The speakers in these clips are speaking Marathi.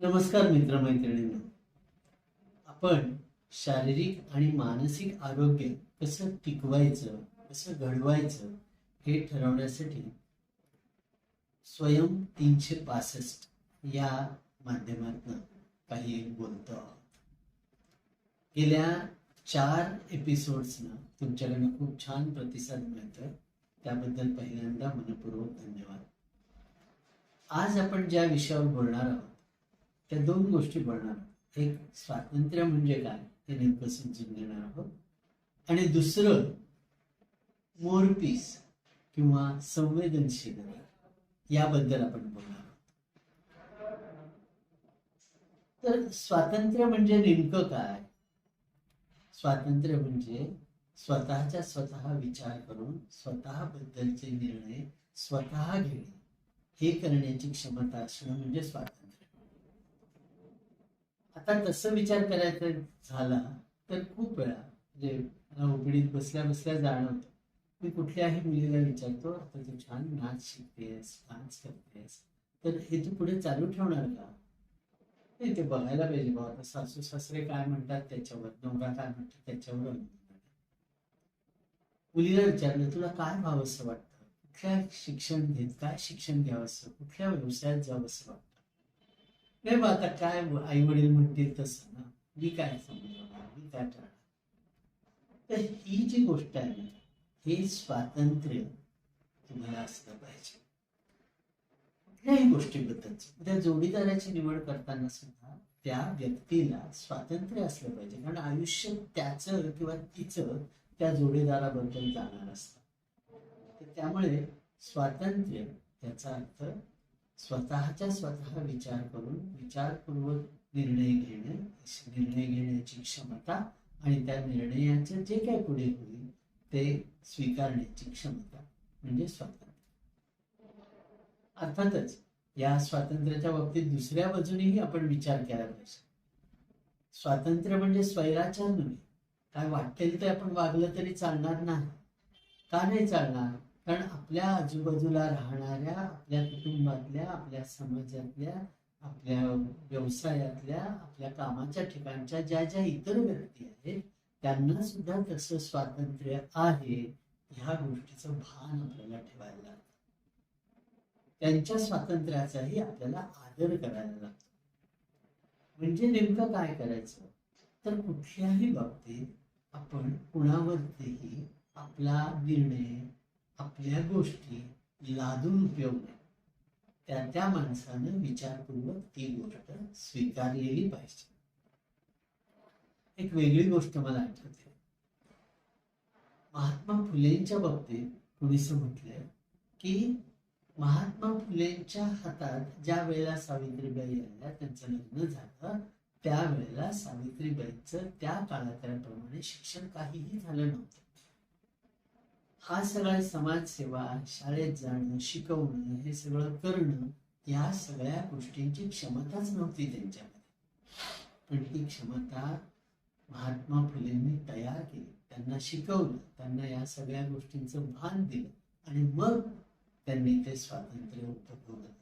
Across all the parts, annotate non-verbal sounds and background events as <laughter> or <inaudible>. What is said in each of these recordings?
नमस्कार मित्रमैत्रिणींनो. आपण शारीरिक आणि मानसिक आरोग्य कसं टिकवायचं कसं घडवायचं हे ठरवण्यासाठी स्वयं तीनशे पासष्ट या माध्यमातून काही बोलतो आहोत. गेल्या चार एपिसोड्सना तुमच्याकडनं खूप छान प्रतिसाद मिळतोय त्याबद्दल पहिल्यांदा मनपूर्वक धन्यवाद. आज आपण ज्या विषयावर बोलणार आहोत त्या दोन गोष्टी बोलणार आहोत. एक स्वातंत्र्य म्हणजे काय? ते नेमकं समजून घेणार आहोत. आणि दुसरं मोरपीस किंवा संवेदनशीलता. याबद्दल आपण बोलणार आहोत. तर स्वातंत्र्य म्हणजे नेमकं काय? स्वातंत्र्य म्हणजे स्वतःच्या स्वतः विचार करून स्वतःबद्दलचे निर्णय स्वतः घेणे. हे करण्याची क्षमता असणं म्हणजे स्वातंत्र्य. आता तसं विचार करायचा झाला तर खूप वेळा म्हणजे मला ओपडीत बसल्या बसल्या जाणवतं. मी कुठल्याही मुलीला विचारतो आता तू छान नाच शिकतेस डान्स करतेस तर हे तू पुढे चालू ठेवणार का? नाही ते बघायला पाहिजे बाबा. आता सासू सासरे काय म्हणतात त्याच्यावर नवरा काय म्हणतात त्याच्यावर मुलीला विचारलं तुला काय व्हावंसं वाटतं? कुठल्या शिक्षण घेत काय शिक्षण घ्यावंसं? कुठल्या व्यवसायात जावंसं वाटतं? नाही बा आता काय आई वडील म्हणतील तसं ना? मी काय मी काय तर ही जी गोष्ट आहे ना हे स्वातंत्र्य तुम्हाला असलं पाहिजे. कुठल्याही गोष्टीबद्दलच त्या म्हणजे जोडीदाराची निवड करताना सुद्धा त्या व्यक्तीला स्वातंत्र्य असलं पाहिजे. कारण आयुष्य त्याचं किंवा तिचं त्या जोडीदाराबद्दल जाणार असतं. तर त्यामुळे स्वातंत्र्य याचा अर्थ स्वतःच्या स्वतः विचार करून विचारपूर्वक निर्णय घेणे निर्णय घेण्याची क्षमता आणि त्या निर्णयाचे जे काय पुढे होईल ते स्वीकारण्याची क्षमता म्हणजे स्वातंत्र्य. अर्थातच या स्वातंत्र्याच्या बाबतीत दुसऱ्या बाजूनेही आपण विचार केला पाहिजे. स्वातंत्र्य म्हणजे स्वैराचार नव्हे. काय वाटेल ते आपण वागलं तरी चालणार नाही. का नाही चालणार? कारण आपल्या आजूबाजूला राहणाऱ्या आपल्या कुटुंबातल्या आपल्या समाजातल्या आपल्या व्यवसायातल्या आपल्या कामाच्या ठिकाणच्या ज्या ज्या इतर व्यक्ती आहेत त्यांना सुद्धा तसं स्वातंत्र्य आहे ह्या गोष्टीचं भान आपल्याला ठेवायला लागतं. त्यांच्या स्वातंत्र्याचाही आपल्याला आदर करायला लागतो. म्हणजे नेमकं काय करायचं? तर कुठल्याही बाबतीत आपण कुणावरतीही आपला निर्णय आपल्या गोष्टी लादून उपयोग नाही त्या त्या माणसानं विचारपूर्वक ती गोष्ट स्वीकारलेली पाहिजे. एक वेगळी गोष्ट मला आठवते. महात्मा फुलेंच्या बाबतीत कुणीस म्हटलंय की महात्मा फुलेंच्या हातात ज्या वेळेला सावित्रीबाई आल्या त्यांचं लग्न झालं त्यावेळेला सावित्रीबाईंचं त्या काळाप्रमाणे शिक्षण काहीही झालं नव्हतं. हा सगळा समाजसेवा शाळेत जाणं शिकवणं हे सगळं करणं या सगळ्या गोष्टींची क्षमताच नव्हती त्यांच्यामध्ये. पण ती क्षमता महात्मा फुलेंनी तयार केली. त्यांना शिकवलं त्यांना या सगळ्या गोष्टींचं भान दिलं आणि मग त्यांनी ते स्वातंत्र्य उपभोगलं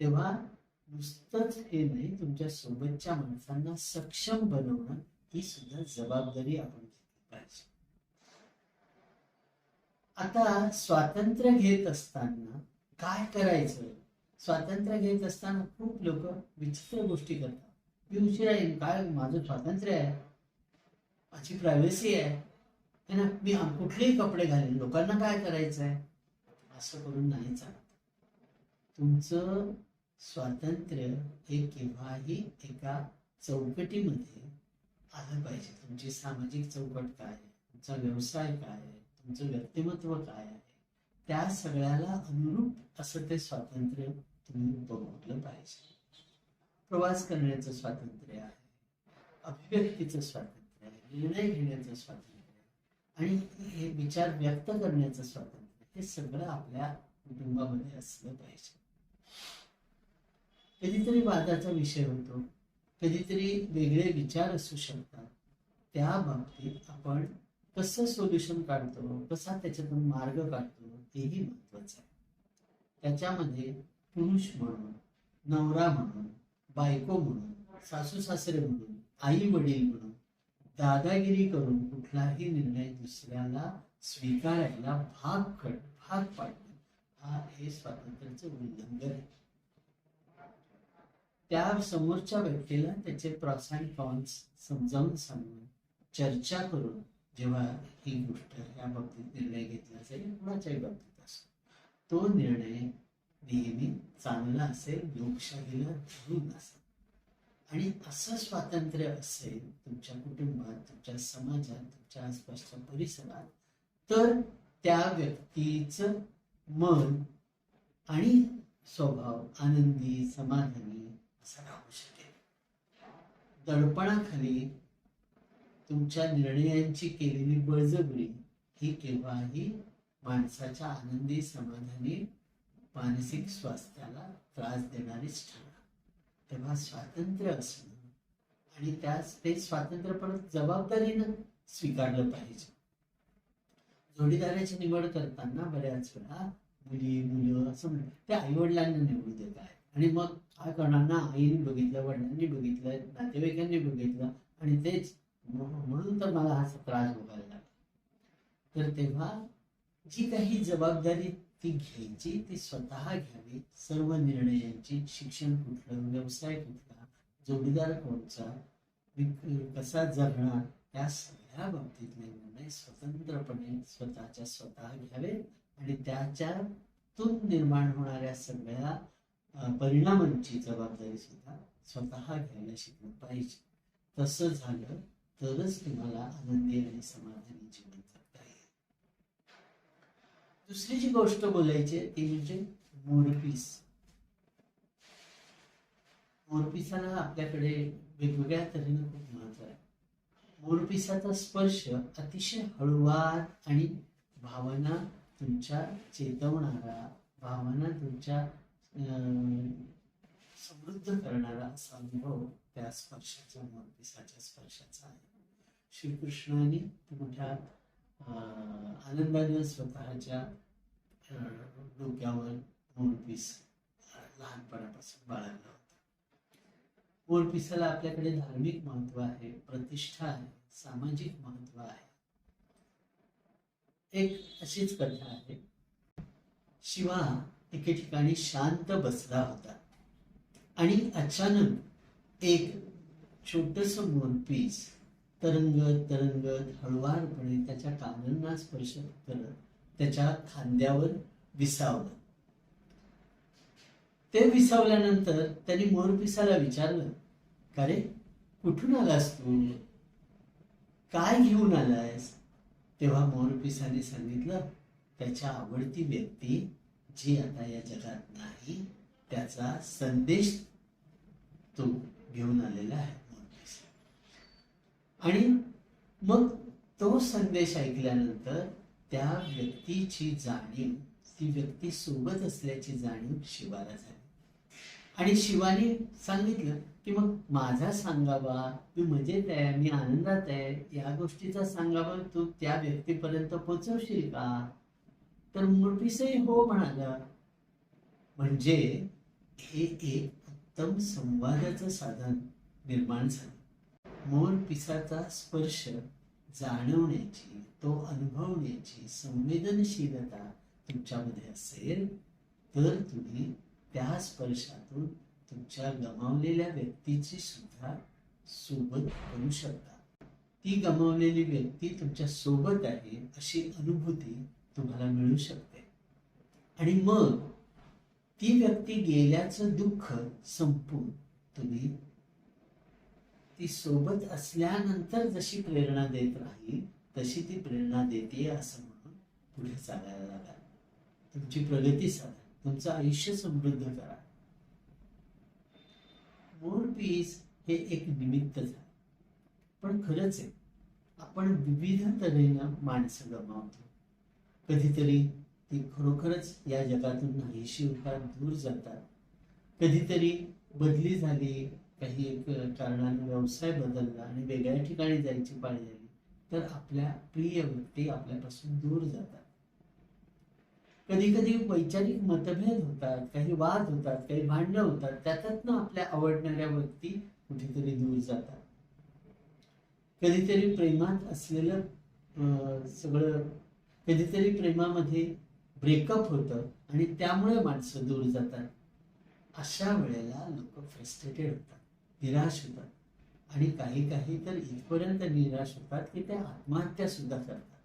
तेव्हा नुसतंच हे नाही तुमच्या सोबतच्या माणसांना सक्षम बनवणं ही सुद्धा जबाबदारी आपण घेतली पाहिजे. आता स्वातंत्र्य घेत असताना काय करायचं? स्वातंत्र्य घेत असताना खूप लोक विचित्र गोष्टी करतात. मी उशिरा येईन काय? माझं स्वातंत्र्य आहे. माझी प्रायव्हसी आहे. त्यांना मी कुठलेही कपडे घालेन. लोकांना काय करायचं आहे असं करून नाही चालत. तुमचं स्वातंत्र्य हे केव्हाही एका चौकटीमध्ये आलं पाहिजे. तुमची सामाजिक चौकट काय आहे? तुमचा व्यवसाय काय आहे? तुमचं व्यक्तिमत्व काय आहे? त्या सगळ्याला अनुरूप असं ते स्वातंत्र्य तुम्ही बघितलं पाहिजे. प्रवास करण्याचं स्वातंत्र्य आहे. अभिव्यक्तीचं स्वातंत्र्य आहे. निर्णय घेण्याचं स्वातंत्र्य आणि हे विचार व्यक्त करण्याचं स्वातंत्र्य हे सगळं आपल्या कुटुंबामध्ये असलं पाहिजे. कधीतरी वादाचा विषय होतो. कधीतरी वेगळे विचार असू शकतात. त्या बाबतीत आपण कसं सोल्युशन काढतो? कसा त्याच्यातून मार्ग काढतो? तेही महत्वाचं आहे. त्याच्यामध्ये पुरुष म्हणून नवरा म्हणून बायको म्हणून सासू सासरे म्हणून आई वडील म्हणून दादागिरी करून कुठलाही निर्णय दुसऱ्याला स्वीकारायला भाग कट भाग पाडणं. हा हे स्वातंत्र्याचं उल्लंघन आहे. त्या समोरच्या व्यक्तीला त्याचे प्रॉस अँड कॉन्स समजावून सांगून चर्चा करून जेव्हा ही गोष्ट या बाबतीत निर्णय घेतला जाईल कुणाच्याही बाबतीत असो. तो निर्णय नेहमी चांगला असेल लोकशाहीला धरून असेल. आणि असं स्वातंत्र्य असेल तुमच्या कुटुंबात तुमच्या समाजात तुमच्या आसपासच्या परिसरात तर त्या व्यक्तीचं मन आणि स्वभाव आनंदी समाधानी असा राहू शकेल. दडपणाखाली तुमच्या निर्णयांची केलेली बळजबरी ही केव्हाही माणसाच्या आनंदी समाधानी मानसिक स्वास्थ्याला त्रास देणारीच ठरणार. तेव्हा स्वातंत्र्य असणं आणि त्याच ते स्वातंत्र्य परत जबाबदारीनं स्वीकारलं पाहिजे. जोडीदाराची निवड करताना बऱ्याच वेळा मुली मुलं असं म्हणतात ते आई वडिलांना निवडू देत आहे आणि मग काय करणार ना? आईने बघितलं वडिलांनी बघितलं नातेवाईकांनी बघितलं आणि तेच म्हणून तर मला हा त्रास भोगायला लागला. तर तेव्हा जी काही जबाबदारी ती घ्यायची ती स्वतः घ्यावी सर्व निर्णयांची शिक्षण कुठलं व्यवसाय कुठला जोडीदार कोणचा कसा जगणार या सगळ्या बाबतीतले निर्णय स्वतंत्रपणे स्वतःच्या स्वतः घ्यावे आणि त्याच्यातून निर्माण होणाऱ्या सगळ्या परिणामांची जबाबदारी सुद्धा स्वतः घ्यायला शिकलं पाहिजे. तसं झालं तरच तुम्हाला आनंदी आणि समाधानी जीवन जगता येईल. दुसरी जी गोष्ट बोलायची आहे ती म्हणजे मोरपीस. मोरपिसाला आपल्याकडे वेगवेगळ्या तऱ्हेनं खूप महत्त्व आहे. मोरपिसाचा स्पर्श अतिशय हळुवार आणि भावना तुमच्या चेतवणारा भावना तुमच्या अं, समृद्ध करणारा असा अनुभव त्या स्पर्शाचा मोरपिसाच्या स्पर्शाचा आहे. श्रीकृष्णाने मोठ्या आनंदाने स्वतःच्या डोक्यावर मोरपीस लहानपणापासून बाळगला होता. मोरपिसाला आपल्याकडे धार्मिक महत्त्व आहे प्रतिष्ठा आहे सामाजिक महत्त्व आहे. एक अशीच कथा आहे. शिवा एके ठिकाणी शांत बसला होता. आणि अचानक एक छोटस मोरपीस तरंगत तरंगत हळुवारपणे त्याच्या कानांना स्पर्श करत त्याच्या खांद्यावर विसावलं ते विसावल्यानंतर त्यांनी मोरपिसाला विचारलं का रे कुठून आलास तू? काय घेऊन आलायस? तेव्हा मोरपिसाने सांगितलं त्याच्या आवडती व्यक्ती जी आता या जगात नाही त्याचा संदेश तो घेऊन आलेला आहे. आणि मग तो संदेश ऐकल्यानंतर त्या व्यक्तीची जाणीव ती व्यक्ती सोबत असल्याची जाणीव शिवाला झाली. आणि शिवाने सांगितलं की मग माझा सांगावा मी मजेत आहे मी आनंदात आहे या गोष्टीचा सांगावा तू त्या व्यक्तीपर्यंत पोचवशील का? तर मुरपीसही हो म्हणाला. म्हणजे हे एक उत्तम संवादाचं साधन निर्माण झालं. मोर पिसाचा स्पर्श जाणवण्याची तो अनुभवण्याची संवेदनशीलता तुमच्यामध्ये असेल तर तुम्ही त्या स्पर्शातून तुमच्या गमावलेल्या व्यक्तीची सुद्धा सोबत करू शकता. ती गमावलेली व्यक्ती तुमच्यासोबत आहे अशी अनुभूती तुम्हाला मिळू शकते. आणि मग ती व्यक्ती गेल्याचं दुःख संपून तुम्ही ती सोबत असल्यानंतर जशी प्रेरणा देत राहील तशी ती प्रेरणा देते असं म्हणून पुढे चालायला लागा. तुमची प्रगती साधा. तुमचं आयुष्य समृद्ध करा. मोर पीस हे एक निमित्त झालं. पण खरंच आहे आपण विविध तऱ्हेनं माणसं गमावतो. कधीतरी ती खरोखरच या जगातून नाहीशी होतात दूर जातात. कधीतरी बदली झाली काही एक कारणाने व्यवसाय बदलला आणि वेगळ्या ठिकाणी जायची पाळी झाली तर आपल्या प्रिय व्यक्ती आपल्यापासून दूर जातात. कधी कधी वैचारिक मतभेद होतात काही वाद होतात काही भांडणं होतात त्याच्यातनं आपल्या आवडणाऱ्या व्यक्ती कुठेतरी दूर जातात. कधीतरी प्रेमात असलेलं सगळं कधीतरी प्रेमामध्ये ब्रेकअप होतं आणि त्यामुळे माणसं दूर जातात. अशा वेळेला लोक फ्रस्ट्रेटेड होतात निराश होतात आणि काही काही तर इथपर्यंत निराश होतात की ते आत्महत्या सुद्धा करतात.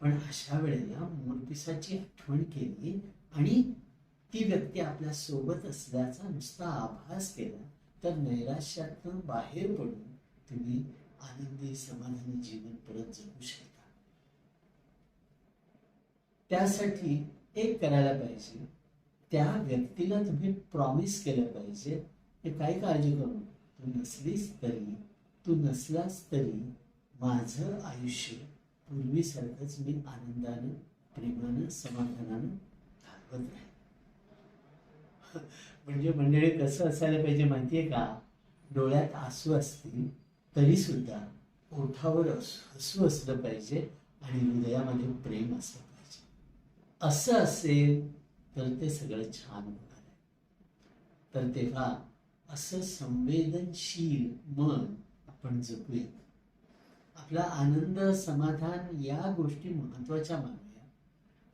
पण अशा वेळेला मोरपिसाची आठवण केली आणि ती व्यक्ती आपल्यासोबत असल्याचा नुसता आभास केला तर नैराश्यातून बाहेर पडून तुम्ही आनंदी समाधानी जीवन परत जगू शकता. त्यासाठी एक करायला पाहिजे. त्या व्यक्तीला तुम्ही प्रॉमिस केलं पाहिजे की काही काळजी करू तू नसलीस तरी तू नसलास तरी माझं आयुष्य पूर्वीसारखंच मी आनंदानं प्रेमानं समाधानानं घालवत राहील <laughs> म्हणजे मंडळी कसं असायला पाहिजे माहितीये का? डोळ्यात आसू असतील तरी सुद्धा ओठावर हस- हसू असलं पाहिजे आणि हृदयामध्ये प्रेम असलं असं असेल तर ते सगळं छान होणार आहे. तर तेव्हा असं संवेदनशील मन आपण जगूया आपला आनंद समाधान या गोष्टी महत्त्वाच्या मानूया.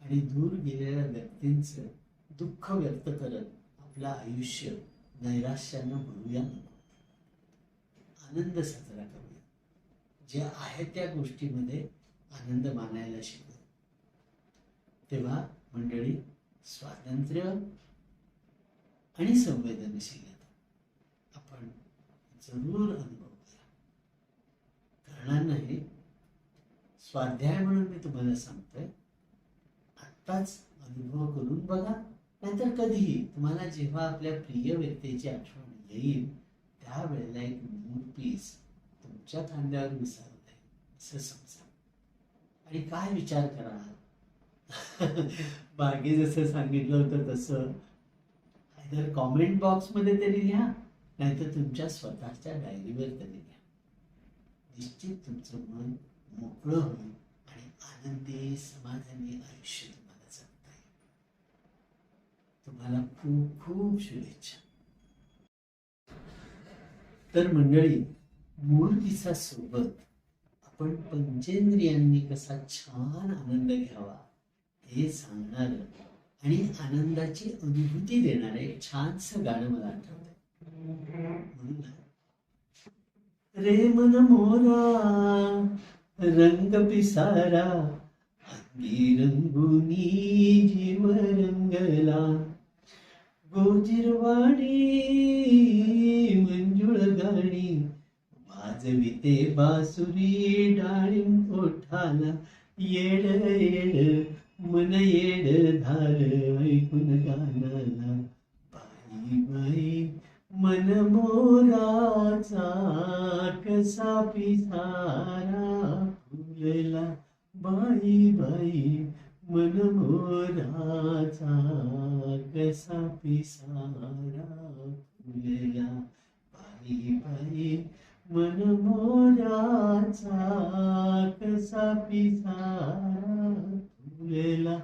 आणि दूर गेलेल्या व्यक्तींचं दुःख व्यक्त करत आपलं आयुष्य नैराश्यानं भरूया नको आनंद साजरा करूया. जे आहे त्या गोष्टीमध्ये आनंद मानायला शिकू तेव्हा मंडळी स्वातंत्र्य आणि संवेदनशीलता आपण जरूर अनुभवूया करणार नाही स्वाध्याय म्हणून मी तुम्हाला सांगतोय आत्ताच अनुभव करून बघा नाहीतर कधीही तुम्हाला जेव्हा आपल्या प्रिय व्यक्तीची आठवण येईल त्यावेळेला एक मूड पीस तुमच्या खांद्यावर मिसळत आहे असं समजा. आणि काय विचार करा <laughs> मागे जसं सांगितलं होतं तसं. तर कॉमेंट बॉक्समध्ये तरी लिहा नाहीतर तुमच्या स्वतःच्या डायरीवर तरी लिहा. निश्चित तुमचं मन मोकळं होईल आणि आनंदी समाधानी आयुष्य तुम्हाला जगता येईल. तुम्हाला खूप खूप शुभेच्छा. तर मंडळी मूळ दिसा सोबत आपण पंचेंद्रियांनी कसा छान आनंद घ्यावा हे सांगणार आणि आनंदाची अनुभूती देणारं एक छानसं गाणं मला आठवत रे मन मोरा रंग पिसारा अंगी रंगुनी जीव रंगला. गोजिरवाणी मंजुळ गाणी वाजविते बासुरी डाळिंब ओठाला. येड येड मन येड झाल ऐकून गाण्याला बाई बाई मन मोराचा कसा पिसारा फुलला बाई बाई मन मोराचा कसा पिसारा फुलला बाई बाई मन मोराचा कसा पिसारा? फुलला